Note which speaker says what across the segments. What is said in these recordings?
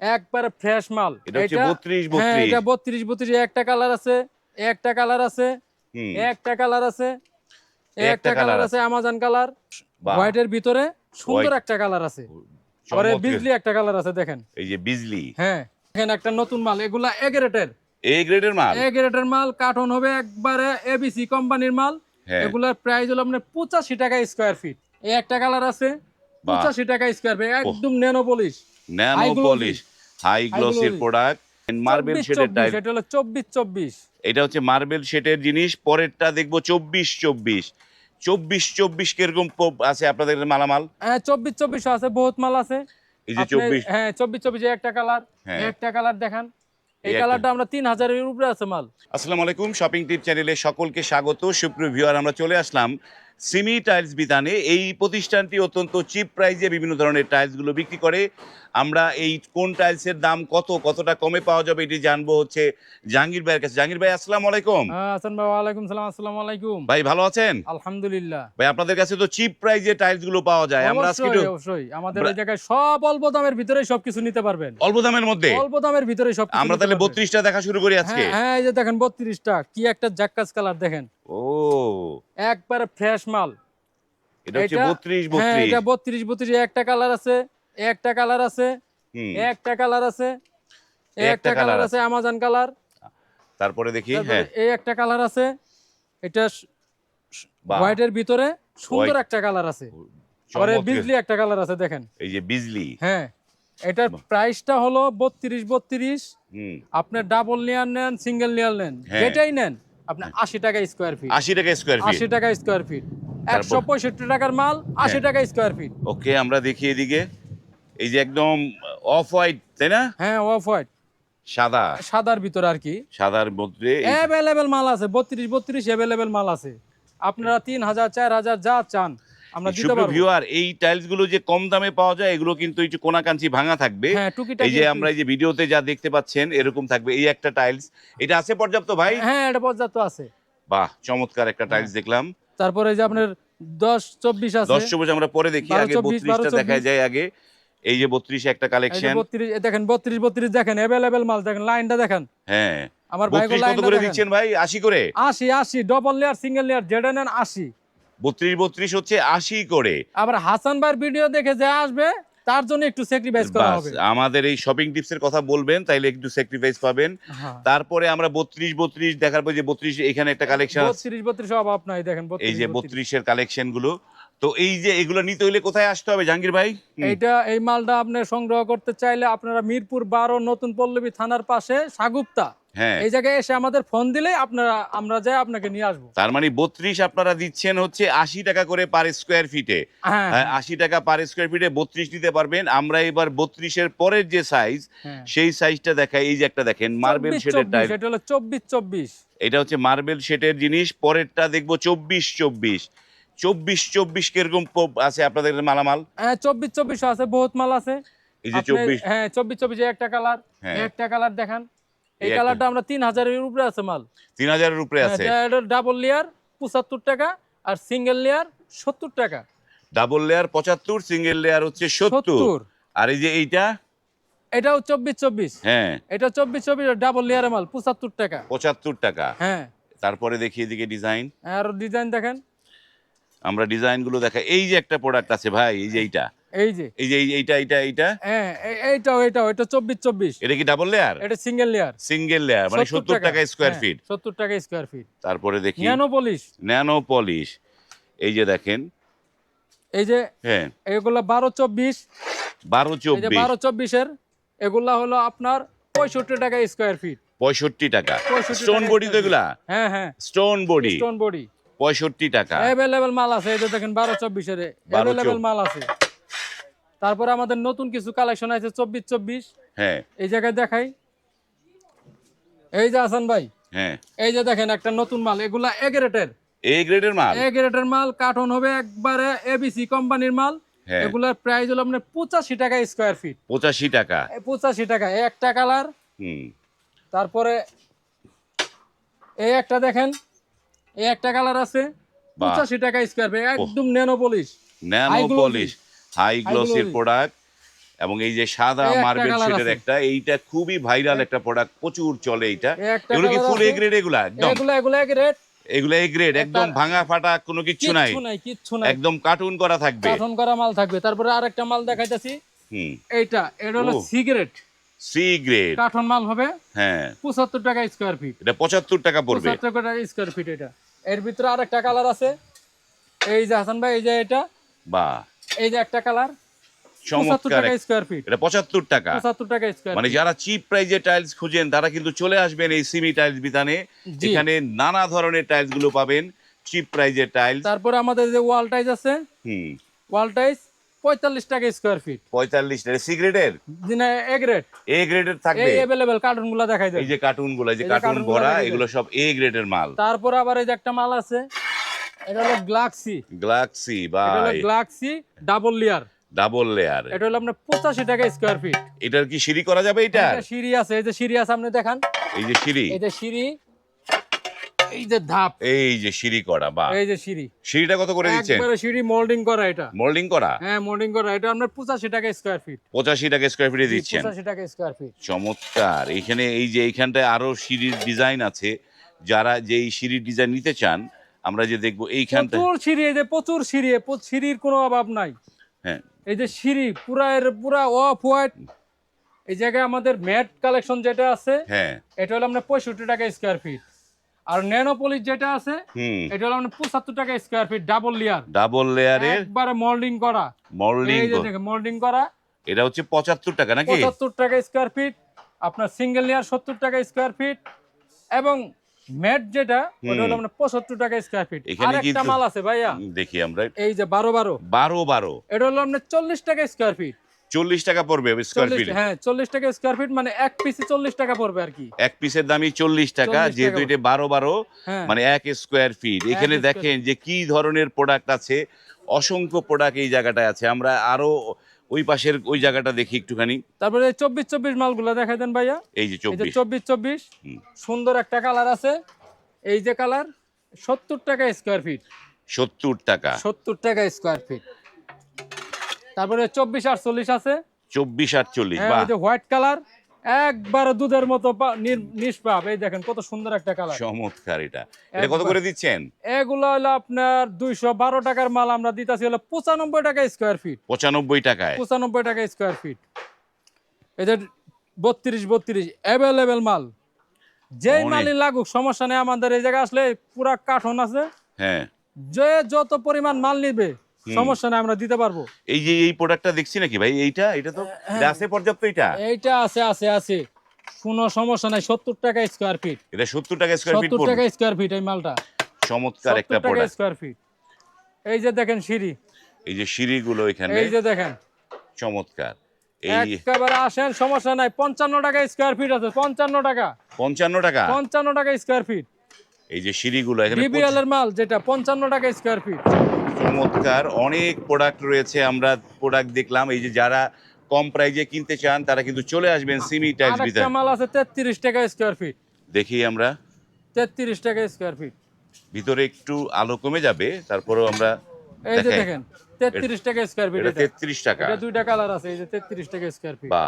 Speaker 1: একবারে ফ্রেশ মাল।
Speaker 2: এটা হচ্ছে
Speaker 1: এটা-
Speaker 2: 32
Speaker 1: হ্যাঁ এটা বত্রিশ বত্রিশ। একটা কালার আছে একটা কালার আছে একটা কালার আছে
Speaker 2: একটা
Speaker 1: কালার আছে আমাজন কালার। হোয়াইটের ভিতরে সুন্দর একটা কালার আছে।
Speaker 2: চমৎকার।
Speaker 1: বিজলি একটা কালার আছে দেখেন।
Speaker 2: এই যে বিজলি
Speaker 1: হ্যাঁ এখানে একটা নতুন মাল এগুলা এ গ্রেডের
Speaker 2: এ গ্রেডের মাল?
Speaker 1: এ গ্রেডের মাল কার্টন হবে একবারে এবিসি কোম্পানির মাল।
Speaker 2: হ্যাঁ।
Speaker 1: এগুলার প্রাইস হলো আপনার পঁচাশি টাকা স্কোয়ার ফিট এই একটা কালার আছে
Speaker 2: বাহ।
Speaker 1: পঁচাশি টাকা স্কোয়ার ফিট একদম nano polish
Speaker 2: nano polish high গ্লসির product marble শেডের টাইপ
Speaker 1: এটা হলো চব্বিশ চব্বিশ।
Speaker 2: এটা হচ্ছে মার্বেল শেডের জিনিস পরেরটা দেখব চব্বিশ চব্বিশ। চব্বিশ চব্বিশ কীরকম আছে আপনাদের মালামাল?
Speaker 1: হ্যাঁ চব্বিশ চব্বিশ আছে বহুত মাল আছে।
Speaker 2: এই যে চব্বিশ।
Speaker 1: হ্যাঁ চব্বিশ চব্বিশ একটা কালার।
Speaker 2: হ্যাঁ।
Speaker 1: একটা কালার দেখান।
Speaker 2: এই
Speaker 1: কালারটা আমরা তিন হাজারের উপরে আছে মাল।
Speaker 2: আসসালামু আলাইকুম শপিং টিপ চ্যানেলে সকলকে স্বাগত। সুপ্রিয় ভিউয়ার আমরা চলে আসলাম সিমি টাইলস বিধানে। এই প্রতিষ্ঠানটি অত্যন্ত চিপ প্রাইজে বিভিন্ন ধরনের টাইলসগুলো বিক্রি করে। আমরা এই কোন টাইলসের দাম কত কতটা কমে পাওয়া যাবে এটি জানব হচ্ছে জাহাঙ্গীর ভাইয়ের কাছে। জাহাঙ্গীর ভাই আসসালামু আলাইকুম।
Speaker 1: হ্যাঁ হাসান ভাই ওয়ালাইকুম সালাম আসসালামু আলাইকুম।
Speaker 2: ভাই ভালো আছেন?
Speaker 1: আলহামদুলিল্লাহ।
Speaker 2: ভাই আপনাদের কাছে তো চিপ প্রাইজে টাইলসগুলো পাওয়া যায়। আমরা আজকে
Speaker 1: অবশ্যই আমাদের এই জায়গায় সব অল্প দামের ভিতরে সবকিছু নিতে পারবেন।
Speaker 2: অল্প দামের মধ্যে?
Speaker 1: অল্প দামের ভিতরে সব
Speaker 2: আমরা তাহলে বত্রিশটা দেখা শুরু করি আজকে।
Speaker 1: হ্যাঁ হ্যাঁ এই যে দেখেন বত্রিশটা। কি একটা জাক্কাস কালার দেখেন।
Speaker 2: ও।
Speaker 1: একবারে ফ্রেশ মাল।
Speaker 2: এটা হচ্ছে
Speaker 1: এটা-
Speaker 2: বত্রিশ
Speaker 1: হ্যাঁ
Speaker 2: বত্রিশ
Speaker 1: এটা বত্রিশ বত্রিশ একটা কালার আছে। একটা কালার আছে একটা কালার আছে
Speaker 2: একটা
Speaker 1: কালার আছে আমাজন কালার।
Speaker 2: তারপরে দেখি হ্যাঁ।
Speaker 1: এই একটা কালার আছে এটা হোয়াইটের ভিতরে সুন্দর একটা কালার আছে। আবার বিজলি একটা কালার আছে দেখেন।
Speaker 2: এই যে বিজলি।
Speaker 1: হ্যাঁ এটার প্রাইসটা হলো বত্রিশ বত্রিশ।
Speaker 2: হুম।
Speaker 1: আপনি ডাবল নেয়ার নেন সিঙ্গেল নেয়ার নেন
Speaker 2: হ্যাঁ।
Speaker 1: যেটাই নেন আপনি আশি টাকা স্কোয়ার ফিট
Speaker 2: আশি টাকা স্কোয়ার ফিট
Speaker 1: আশি টাকা স্কোয়ার ফিট একশো পঁয়ষট্টি টাকার মাল আশি
Speaker 2: হ্যাঁ।
Speaker 1: টাকা স্কোয়ার ফিট
Speaker 2: ওকে আমরা দেখি এদিকে। এই যে একদম অফ হোয়াইট তাই না?
Speaker 1: হ্যাঁ অফ হোয়াইট
Speaker 2: সাদা।
Speaker 1: সাদার ভিতরে আর কি।
Speaker 2: সাদার মধ্যে
Speaker 1: অ্যাভেলেবেল মাল আছে বত্রিশ বত্রিশ অ্যাভেলেবেল মাল আছে। আপনারা তিন হাজার চার হাজার যা চান আমরা দিতে পারব।
Speaker 2: ভিউয়ার এই টাইলসগুলো যে কম দামে পাওয়া যায় এগুলো কিন্তু একটু কোনাকাঞ্চি ভাঙা থাকবে।
Speaker 1: হ্যাঁ
Speaker 2: এই যে আমরা এই যে ভিডিওতে যা দেখতে পাচ্ছেন এরকম থাকবে এই একটা টাইলস এটা আছে পর্যাপ্ত ভাই?
Speaker 1: হ্যাঁ এটা পর্যাপ্ত আছে।
Speaker 2: বাহ চমৎকার একটা টাইলস
Speaker 1: হ্যাঁ।
Speaker 2: দেখলাম।
Speaker 1: তারপরে এই যে আপনার দশ চব্বিশ আছে।
Speaker 2: দশ চব্বিশ আমরা পরে দেখি আগে বত্রিশটা দেখা যায় আগে। এই যে বত্রিশ একটা কালেকশন
Speaker 1: বত্রিশ এ দেখেন বত্রিশ বত্রিশ দেখেন অ্যাভেলেবেল মাল দেখেন লাইনটা দেখেন।
Speaker 2: হ্যাঁ।
Speaker 1: আমার ভাই
Speaker 2: কত করে দিচ্ছেন ভাই? আশি করে?
Speaker 1: আশি আশি ডবল লেয়ার সিঙ্গেল লেয়ার যেটা নেন আশি।
Speaker 2: বত্রিশ বত্রিশ হচ্ছে আশি করে।
Speaker 1: আবার হাসান ভাইয়ের ভিডিও দেখে যে আসবে তার জন্য একটু স্যাক্রিফাইস করা হবে।
Speaker 2: আমাদের এই শপিং টিপস এর কথা বলবেন তাইলে একটু স্যাক্রিফাইস পাবেন।
Speaker 1: হ্যাঁ।
Speaker 2: তারপরে আমরা বত্রিশ বত্রিশ দেখার পর যে বত্রিশ এখানে একটা কালেকশন
Speaker 1: বত্রিশ বত্রিশ অভাব নাই দেখেন
Speaker 2: এই যে
Speaker 1: 32, 32
Speaker 2: বত্রিশের কালেকশনগুলো। তো এই যে এগুলো নিতে হইলে কোথায় আসতে হবে জাহাঙ্গীর ভাই?
Speaker 1: এইটা এই মালটা আপনি সংগ্রহ করতে চাইলে আপনারা মিরপুর বারো নতুন পল্লবী থানার পাশে সাগুপ্তা।
Speaker 2: হ্যাঁ।
Speaker 1: এই জায়গায় এসে আমাদের ফোন দিলে আপনারা আমরা যাই আপনাকে নিয়ে আসব।
Speaker 2: তার মানে বত্রিশ আপনারা দিচ্ছেন হচ্ছে আশি টাকা করে পার স্কোয়ার ফিটে আশি টাকা পার স্কোয়ার ফিটে বত্রিশ দিতে পারবেন। আমরা এবার বত্রিশের পরের যে সাইজ
Speaker 1: হ্যাঁ।
Speaker 2: সেই সাইজটা দেখাই। এই যে একটা দেখেন মার্বেল
Speaker 1: 24,
Speaker 2: শেডের টাইপ
Speaker 1: এটা হলো চব্বিশ চব্বিশ।
Speaker 2: এটা হচ্ছে মার্বেল শেডের জিনিস পরেরটা দেখব চব্বিশ চব্বিশ। চব্বিশ চব্বিশ কীরকম আছে আপনাদের মালামাল?
Speaker 1: হ্যাঁ চব্বিশ চব্বিশ আছে বহুত মাল আছে।
Speaker 2: এই যে চব্বিশ
Speaker 1: হ্যাঁ চব্বিশ চব্বিশ একটা কালার।
Speaker 2: হ্যাঁ।
Speaker 1: একটা কালার দেখান।
Speaker 2: এই
Speaker 1: কালারটা আমরা তিন হাজারের উপরে আছে মাল।
Speaker 2: তিন হাজারের উপরে আছে।
Speaker 1: ডাবল লেয়ার পঁচাত্তর টাকা আর সিঙ্গেল লেয়ার সত্তর টাকা।
Speaker 2: ডাবল লেয়ার পঁচাত্তর সিঙ্গেল লেয়ার হচ্ছে সত্তর। আর এই যে এইটা?
Speaker 1: এটাও চব্বিশ চব্বিশ।
Speaker 2: হ্যাঁ।
Speaker 1: এটা চব্বিশ চব্বিশ ডাবল লেয়ারের মাল পঁচাত্তর টাকা।
Speaker 2: পঁচাত্তর টাকা।
Speaker 1: হ্যাঁ।
Speaker 2: তারপরে দেখি এদিকে ডিজাইন
Speaker 1: আর ডিজাইন দেখেন।
Speaker 2: আমরা ডিজাইনগুলো দেখাই। এই যে একটা প্রোডাক্ট আছে ভাই এই যে এইটা।
Speaker 1: এই যে।
Speaker 2: এই যে এই- এইটা এইটা এইটা।
Speaker 1: হ্যাঁ এ- এইটাও এইটাও এটা চব্বিশ চব্বিশ।
Speaker 2: এটা কি ডাবল লেয়ার
Speaker 1: এটা সিঙ্গেল লেয়ার
Speaker 2: সিঙ্গেল লেয়ার মানে সত্তর টাকা স্কোয়ার ফিট
Speaker 1: সত্তর টাকা স্কোয়ার ফিট
Speaker 2: তারপরে দেখি।
Speaker 1: ন্যানো পলিশ
Speaker 2: ন্যানো পলিশ এই যে দেখেন।
Speaker 1: এই যে
Speaker 2: হ্যাঁ।
Speaker 1: এগুলা বারো চব্বিশ।
Speaker 2: বারো চব্বিশ
Speaker 1: বারো চব্বিশের এগুলা হলো আপনার পঁয়ষট্টি টাকা স্কোয়ার ফিট
Speaker 2: পঁয়ষট্টি টাকা। স্টোন বডি তো এগুলা?
Speaker 1: হ্যাঁ হ্যাঁ।
Speaker 2: স্টোন বডি
Speaker 1: স্টোন বডি
Speaker 2: পঁয়ষট্টি টাকা।
Speaker 1: অ্যাভেলেবেল মাল আছে এই যে দেখেন বারো চব্বিশের অ্যাভেলেবেল মাল আছে। তারপরে আমাদের নতুন কিছু কালেকশন আছে চব্বিশ চব্বিশ।
Speaker 2: হ্যাঁ।
Speaker 1: এই জায়গায় দেখাই। এই যে আসান ভাই
Speaker 2: হ্যাঁ।
Speaker 1: এই যে দেখেন একটা নতুন মাল এগুলা এ গ্রেডের
Speaker 2: এ গ্রেডের মাল?
Speaker 1: এ গ্রেডের মাল কার্টন হবে একবারে এবিসি কোম্পানির মাল।
Speaker 2: হ্যাঁ।
Speaker 1: এগুলার প্রাইস হলো আপনার পঁচাশি টাকা স্কোয়ার ফিট
Speaker 2: পঁচাশি টাকা।
Speaker 1: পঁচাশি টাকা একটা কালার
Speaker 2: হুম।
Speaker 1: তারপরে এই একটা দেখেন এই একটা কালার আছে পঁচাশি টাকা স্কোয়ার ফিট একদম nano polish
Speaker 2: nano polish high গ্লসির product এবং এই যে সাদা মার্বেল শেডের একটা এইটা খুবই ভাইরাল একটা প্রোডাক্ট প্রচুর চলে এইটা। এগুলো কি ফুল এ গ্রেড এগুলা? একদম।
Speaker 1: এগুলো এগুলো এক রেট
Speaker 2: এগুলো এ গ্রেড একদম ভাঙা ফাটা কোনো কিচ্ছু নাই
Speaker 1: কিচ্ছু নাই।
Speaker 2: একদম কার্টুন করা থাকবে।
Speaker 1: কার্টন করা মাল থাকবে। তারপরে আরেকটা মাল দেখাইতেছি।
Speaker 2: হুম।
Speaker 1: এইটা এটা হলো সিগারেট
Speaker 2: সি গ্রেড
Speaker 1: কার্টন মাল হবে।
Speaker 2: হ্যাঁ।
Speaker 1: পঁচাত্তর টাকা স্কোয়ার ফিট
Speaker 2: এটা পঁচাত্তর টাকা পড়বে।
Speaker 1: পঁচাত্তর টাকা স্কোয়ার ফিট এটা। এর ভিতরে আর একটা কালার আছে। এই যে হাসান ভাই এই যে এটা।
Speaker 2: বা।
Speaker 1: এই যে একটা কালার। পঁচাত্তর
Speaker 2: চমৎকার
Speaker 1: টাকা
Speaker 2: এক-
Speaker 1: স্কোয়ার ফিট
Speaker 2: পঁচাত্তর টাকা।
Speaker 1: পঁচাত্তর টাকা স্কোয়ার
Speaker 2: মানে যারা চিপ প্রাইজে টাইলস খুঁজেন তারা কিন্তু চলে আসবেন এই সিমি টাইলস বিতানে
Speaker 1: জি।
Speaker 2: এখানে নানা ধরনের টাইলসগুলো পাবেন চিপ প্রাইজের টাইলস
Speaker 1: তারপরে আমাদের যে ওয়াল টাইজ আছে
Speaker 2: হুম।
Speaker 1: ওয়াল টাইস পঁয়তাল্লিশ টাকা স্কোয়ার ফিট
Speaker 2: পঁয়তাল্লিশ সিগারেটের
Speaker 1: দিনে এক রেট
Speaker 2: এ গ্রেডের থাকবে?
Speaker 1: এই অ্যাভেলেবেল কার্টুনগুলা দেখাই দেয়
Speaker 2: এই যে কার্টুনগুলো এই যে কার্টুন ভরা এগুলো সব এ গ্রেডের মাল।
Speaker 1: তারপর আবার এই যে একটা মাল আছে এটা হলো গ্লাক্সি
Speaker 2: গ্লাক্সি
Speaker 1: হলো Galaxy double layer
Speaker 2: double layer
Speaker 1: এটা হলো আপনার পঁচাশি টাকা স্কোয়ার ফিট
Speaker 2: এটার কি সিঁড়ি করা যাবে এটা
Speaker 1: এটা সিঁড়ি আছে এই যে সিঁড়ি আছে আপনি দেখান।
Speaker 2: এই যে সিঁড়ি।
Speaker 1: এই যে সিঁড়ি এই যে ধাপ।
Speaker 2: এই যে সিঁড়ি করা বা
Speaker 1: এই যে সিঁড়ি।
Speaker 2: সিঁড়িটা কত করে দিচ্ছেন?
Speaker 1: একবারে সিঁড়ি মোল্ডিং করা এটা।
Speaker 2: মোল্ডিং করা?
Speaker 1: হ্যাঁ মোল্ডিং করা। এটা আপনার পঁচাশি টাকা স্কোয়ার ফিট
Speaker 2: পঁচাশি টাকা স্কোয়ার ফিটে দিচ্ছেন।
Speaker 1: পঁচাশি টাকা স্কোয়ার ফিট
Speaker 2: চমৎকার। এখানে এই যে এইখানটায় আরও সিঁড়ির ডিজাইন আছে। যারা যে এই সিঁড়ির ডিজাইন নিতে চান আমরা যে দেখব এইখানটা
Speaker 1: প্রচুর সিঁড়ি এই যে প্রচুর সিঁড়ি সিঁড়ির কোনো অভাব নাই।
Speaker 2: হ্যাঁ।
Speaker 1: এই যে সিঁড়ি পুরা এর পুরা অফ হোয়াইট এই জায়গায় আমাদের ম্যাট কালেকশন যেটা আছে
Speaker 2: হ্যাঁ।
Speaker 1: এটা হলো আপনার পঁয়ষট্টি টাকা স্কোয়ার ফিট আর ন্যানোপলিশ যেটা আছে এটা হলো আপনার পঁচাত্তর টাকা square feet double layer
Speaker 2: double লেয়ারের
Speaker 1: একবারে মোল্ডিং করা।
Speaker 2: মোল্ডিং
Speaker 1: মোল্ডিং করা।
Speaker 2: এটা হচ্ছে পঁচাত্তর টাকা নাকি?
Speaker 1: পঁচাত্তর টাকা স্কোয়ার ফিট আপনার সিঙ্গেল লেয়ার সত্তর টাকা স্কোয়ার ফিট এবং ম্যাট যেটা ওটা হলো মানে পঁচাত্তর টাকা স্কোয়ার ফিট আর একটা মাল আছে ভাইয়া।
Speaker 2: দেখি আমরা।
Speaker 1: এই যে বারো বারো।
Speaker 2: বারো বারো।
Speaker 1: এটা হলো মানে চল্লিশ টাকা স্কোয়ার ফিট
Speaker 2: চল্লিশ টাকা পড়বে স্কোয়ার ফিট
Speaker 1: হ্যাঁ চল্লিশ টাকা স্কোয়ার ফিট মানে এক পিসে চল্লিশ টাকা পড়বে আর কি।
Speaker 2: এক পিসের দামই চল্লিশ টাকা
Speaker 1: 40
Speaker 2: যেহেতু এটা বারো বারো
Speaker 1: হ্যাঁ।
Speaker 2: মানে এক স্কোয়ার ফিট এখানে দেখেন যে কি ধরনের প্রোডাক্ট আছে অসংখ্য প্রোডাক্ট এই জায়গাটায় আছে। আমরা আরও ওই পাশের ওই জায়গাটা দেখি একটুখানি।
Speaker 1: তারপরে চব্বিশ চব্বিশ মালগুলো দেখাই দেন ভাইয়া।
Speaker 2: এই যে চব্বিশ।
Speaker 1: চব্বিশ চব্বিশ সুন্দর একটা কালার আছে। এই যে কালার সত্তর টাকা স্কোয়ার ফিট
Speaker 2: সত্তর টাকা।
Speaker 1: সত্তর টাকা স্কোয়ার ফিট তারপরে চব্বিশ আটচল্লিশ আছে।
Speaker 2: চব্বিশ আটচল্লিশ
Speaker 1: হ্যাঁ হোয়াইট কালার একবার দুধের মতো নিষ্পাপ। এই দেখেন কত সুন্দর একটা কালার।
Speaker 2: চমৎকার এটা। এটা কত করে দিচ্ছেন?
Speaker 1: এগুলো হলো আপনার দুইশো বারো টাকার মাল আমরা দিতেছি হলো পঁচানব্বই টাকা স্কোয়ার ফিট
Speaker 2: পঁচানব্বই টাকায়।
Speaker 1: পঁচানব্বই টাকা স্কোয়ার ফিট এদের বত্রিশ বত্রিশ অ্যাভেলেবেল মাল। যেই। মালই লাগুক সমস্যা নেই আমাদের এই জায়গায় আসলে পুরা কাঠন আছে।
Speaker 2: হ্যাঁ।
Speaker 1: যে যত পরিমাণ মাল নিবে সমস্যা নেই আমরা দিতে পারব।
Speaker 2: এই যে এই প্রোডাক্টটা দেখছি নাকি ভাই? এইটা? এটা তো
Speaker 1: হ্যাঁ।
Speaker 2: আছে পর্যাপ্ত এটা
Speaker 1: এইটা আছে আছে আছে। কোনো সমস্যা নাই সত্তর টাকা স্কোয়ার ফিট
Speaker 2: এটা সত্তর টাকা স্কোয়ার ফিট
Speaker 1: সত্তর টাকা স্কোয়ার ফিট এই মালটা।
Speaker 2: চমৎকার একটা প্রোডাক্ট
Speaker 1: স্কোয়ার ফিট এই যে দেখেন সিঁড়ি।
Speaker 2: এই যে সিঁড়িগুলো এখানে।
Speaker 1: এই যে দেখেন।
Speaker 2: চমৎকার। এই
Speaker 1: একেবারে আসেন সমস্যা নাই। পঞ্চান্ন টাকা স্কোয়ার ফিট আছে পঞ্চান্ন টাকা।
Speaker 2: পঞ্চান্ন টাকা?
Speaker 1: পঞ্চান্ন টাকা স্কোয়ার ফিট
Speaker 2: এই যে সিঁড়িগুলো এখানে
Speaker 1: বিবিএল এর মাল যেটা পঞ্চান্ন টাকা স্কোয়ার ফিট
Speaker 2: চমৎকার। অনেক প্রোডাক্ট রয়েছে আমরা প্রোডাক্ট দেখলাম। এই যে যারা কম প্রাইজে কিনতে চান তারা কিন্তু চলে আসবেন সিমি টাইলস ভিতরে
Speaker 1: মাল আছে তেত্রিশ টাকা স্কোয়ার ফিট
Speaker 2: দেখি আমরা।
Speaker 1: তেত্রিশ টাকা স্কোয়ার ফিট
Speaker 2: ভিতরে একটু আলো কমে যাবে তারপরেও আমরা
Speaker 1: এই যে দেখেন তেত্রিশ টাকা স্কোয়ার ফিট
Speaker 2: এটা
Speaker 1: এটা।
Speaker 2: তেত্রিশ টাকা।
Speaker 1: এটা দুইটা কালার আছে এই যে তেত্রিশ টাকা স্কোয়ার ফিট
Speaker 2: বা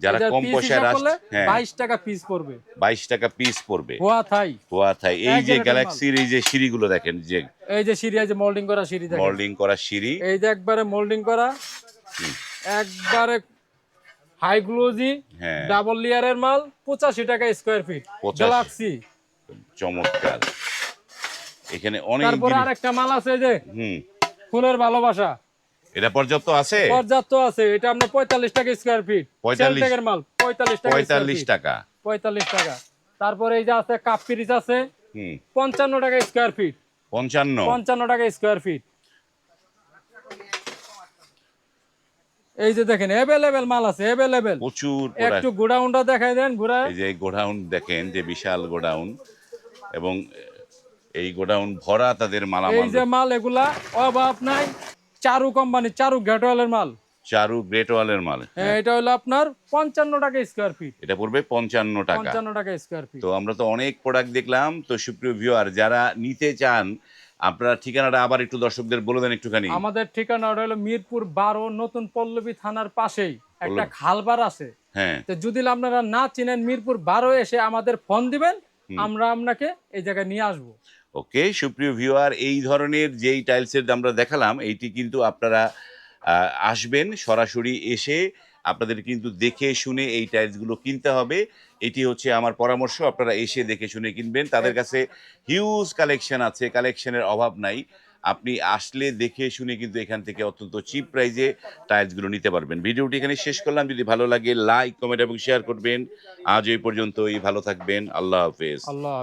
Speaker 2: যারা কম পয়সায় রাস হ্যাঁ।
Speaker 1: বাইশ টাকা পিস পড়বে।
Speaker 2: বাইশ টাকা পিস পড়বে।
Speaker 1: হোয়া থাই।
Speaker 2: হোয়া থাই। এই যে গ্যালাক্সির এই যে সিঁড়িগুলো দেখেন যে
Speaker 1: এই যে সিঁড়ি এই যে মোল্ডিং করা সিঁড়ি দেখেন।
Speaker 2: মল্ডিং করা সিঁড়ি।
Speaker 1: এই যে একবারে মোল্ডিং করা একবারে হাই গ্লোজি
Speaker 2: হ্যাঁ।
Speaker 1: ডাবল লেয়ারের মাল পঁচাশি টাকা স্কোয়ার ফিট
Speaker 2: 85
Speaker 1: গ্যালাক্সি
Speaker 2: চমৎকার। এখানে অনেক
Speaker 1: তারপরে আরেকটা মাল আছে যে
Speaker 2: হুম।
Speaker 1: ফুলের ভালোবাসা।
Speaker 2: এটা পর্যাপ্ত আছে?
Speaker 1: পর্যাপ্ত আছে। এটা আপনার পঁয়তাল্লিশ টাকা স্কোয়ার ফিট
Speaker 2: 45
Speaker 1: টাকার মাল পঁয়তাল্লিশ টাকা
Speaker 2: পঁয়তাল্লিশ টাকা।
Speaker 1: পঁয়তাল্লিশ টাকা। তারপরে এই যে আছে কাপ পিরিচ আছে
Speaker 2: হুম।
Speaker 1: পঞ্চান্ন টাকা স্কোয়ার ফিট
Speaker 2: পঞ্চান্ন।
Speaker 1: পঞ্চান্ন টাকা স্কোয়ার ফিট এই যে দেখেন অ্যাভেলেবেল মাল আছে অ্যাভেলেবেল
Speaker 2: প্রচুর।
Speaker 1: একটু গোডাউনটা দেখাই দেন ঘুরায়।
Speaker 2: এই যে গোডাউন দেখেন যে বিশাল গোডাউন। এবং এই গোডাউন ভরা তাদের মালামাল এই
Speaker 1: যে মাল এগুলা অভাব নাই। চারু কোম্পানি চারু গ্যাটওয়ালের মাল।
Speaker 2: চারু গ্রেট ওয়ালের মাল।
Speaker 1: হ্যাঁ এটা হলো আপনার পঞ্চান্ন টাকা স্কোয়ার ফিট
Speaker 2: এটা পড়বে পঞ্চান্ন টাকা।
Speaker 1: পঞ্চান্ন টাকা স্কোয়ার ফিট
Speaker 2: তো আমরা তো অনেক প্রোডাক্ট দেখলাম। তো সুপ্রিয় ভিউয়ার যারা নিতে চান আপনারা ঠিকানাটা আবার একটু দর্শকদের বলে দেন একটুখানি।
Speaker 1: আমাদের ঠিকানা হলো মিরপুর বারো নতুন পল্লবী থানার পাশেই। একটা খালবার আছে।
Speaker 2: হ্যাঁ।
Speaker 1: তো যদি আপনারা না চিনেন মিরপুর বারো এসে আমাদের ফোন দিবেন। আমরা আপনাকে এই জায়গায় নিয়ে আসব।
Speaker 2: ওকে, সুপ্রিয় ভিউয়ার, এই ধরনের যেই টাইলসের আমরা দেখালাম, এইটি কিন্তু আপনারা আসবেন সরাসরি এসে আপনাদের কিন্তু দেখে শুনে এই টাইলসগুলো কিনতে হবে। এটি হচ্ছে আমার পরামর্শ, আপনারা এসে দেখে শুনে কিনবেন। তাদের কাছে হিউজ কালেকশন আছে কালেকশনের অভাব নাই। আপনি আসলে দেখে শুনে কিন্তু এখান থেকে অত্যন্ত চিপ প্রাইজে টাইলসগুলো নিতে পারবেন। ভিডিওটি এখানে শেষ করলাম। যদি ভালো লাগে লাইক কমেন্ট এবং শেয়ার করবেন। আজ এই পর্যন্তই। ভালো থাকবেন। আল্লাহ হাফেজ।
Speaker 1: আল্লাহ